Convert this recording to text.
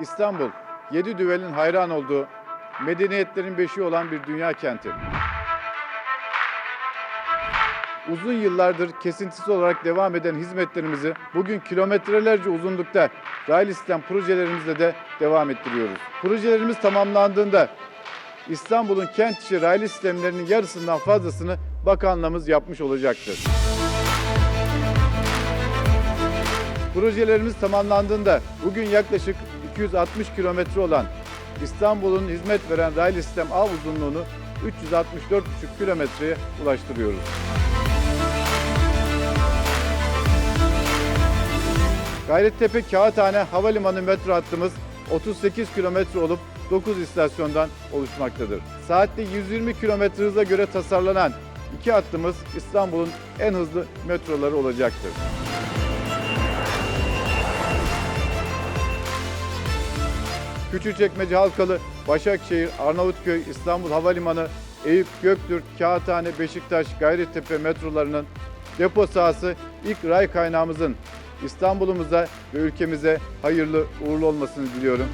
İstanbul, yedi düvelin hayran olduğu, medeniyetlerin beşiği olan bir dünya kenti. Uzun yıllardır kesintisiz olarak devam eden hizmetlerimizi bugün kilometrelerce uzunlukta raylı sistem projelerimizle de devam ettiriyoruz. Projelerimiz tamamlandığında İstanbul'un kent içi raylı sistemlerinin yarısından fazlasını bakanlığımız yapmış olacaktır. Projelerimiz tamamlandığında bugün yaklaşık 260 kilometre olan İstanbul'un hizmet veren raylı sistem ağ uzunluğunu 364,5 kilometreye ulaştırıyoruz. Gayrettepe Kağıthane Havalimanı metro hattımız 38 kilometre olup 9 istasyondan oluşmaktadır. Saatte 120 kilometre hıza göre tasarlanan iki hattımız İstanbul'un en hızlı metroları olacaktır. Küçükçekmece Halkalı, Başakşehir, Arnavutköy, İstanbul Havalimanı, Eyüp, Göktürk, Kağıthane, Beşiktaş, Gayrettepe metrolarının depo sahası ilk ray kaynağımızın İstanbul'umuza ve ülkemize hayırlı uğurlu olmasını diliyorum.